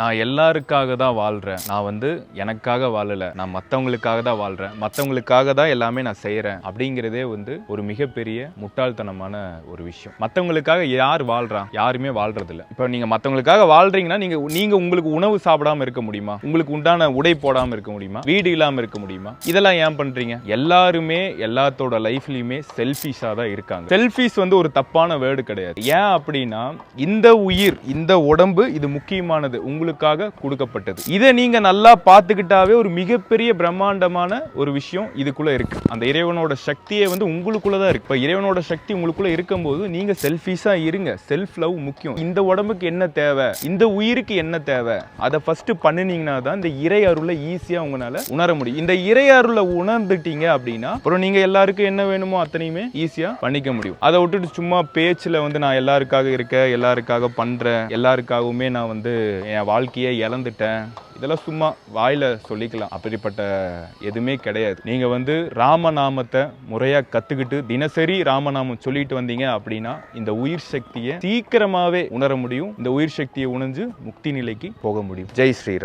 நான் எல்லாருக்காக தான் வாழ்கிறேன் நான் வந்து எனக்காக வாழலை. நான் மற்றவங்களுக்காக தான் வாழ்கிறேன் மற்றவங்களுக்காக தான் எல்லாமே நான் செய்கிறேன் அப்படிங்கிறதே வந்து ஒரு மிகப்பெரிய முட்டாள்தனமான ஒரு விஷயம். மற்றவங்களுக்காக யார் வாழ்கிறான் யாருமே வாழ்கிறதில்ல இப்போ நீங்கள் மற்றவங்களுக்காக வாழ்கிறீங்கன்னா நீங்கள் நீங்கள் உங்களுக்கு உணவு சாப்பிடாம இருக்க முடியுமா? உங்களுக்கு உண்டான உடை போடாமல் இருக்க முடியுமா? வீடு இல்லாமல் இருக்க முடியுமா? இதெல்லாம் ஏன் பண்ணுறீங்க எல்லாருமே எல்லாத்தோட லைஃப்லையுமே செல்ஃபிஷாக தான் இருக்காங்க. செல்ஃபிஸ் வந்து ஒரு தப்பான வேர்டு கிடையாது. ஏன் அப்படின்னா இந்த உயிர் இந்த உடம்பு இது முக்கியமானது. உங்களுக்கு உங்களுக்காக கொடுக்கப்பட்டது. இதை நீங்க நல்லா பார்த்துக்கிட்டாவே ஒரு மிகப்பெரிய பிரம்மாண்டமான ஒரு விஷயம் இதுக்குள்ள இருக்கு. அந்த இறைவனோட சக்தியே வந்து உங்களுக்குள்ள தான் இருக்கு. இப்போ இறைவனோட சக்தி உங்களுக்குள்ள இருக்கும்போது நீங்க செல்ஃபிஸா இருங்க. செல்ஃப் லவ் முக்கியம். இந்த உடம்புக்கு என்ன தேவை? இந்த உயிருக்கு என்ன தேவை? அதை ஃபர்ஸ்ட் பண்ணுனீங்கன்னா தான் இந்த இறை அருளை ஈஸியா உங்களால உணர முடியும். இந்த இறை அருளை உணர்ந்துட்டீங்க அப்படின்னா அப்புறம் நீங்க எல்லாருக்கும் என்ன வேணுமோ அத்தனையுமே ஈஸியா பண்ணிக்க முடியும். அதை விட்டுட்டு சும்மா பேச்சுல வந்து நான் எல்லாருக்காக இருக்க எல்லாருக்காக பண்றேன் எல்லாருக்காகவுமே நான் வந்து என் வாழ்க்கையை இழந்துட்டேன். இதெல்லாம் சும்மா வாயில் சொல்லிக்கலாம். அப்படிப்பட்ட எதுவுமே கிடையாது. நீங்கள் வந்து ராமநாமத்தை முறையாக கற்றுக்கிட்டு தினசரி ராமநாமம் சொல்லிட்டு வந்தீங்க அப்படின்னா இந்த உயிர் சக்தியை சீக்கிரமாகவே உணர முடியும். இந்த உயிர் சக்தியை உணர்ந்து முக்தி நிலைக்கு போக முடியும். ஜெய் ஸ்ரீராம்.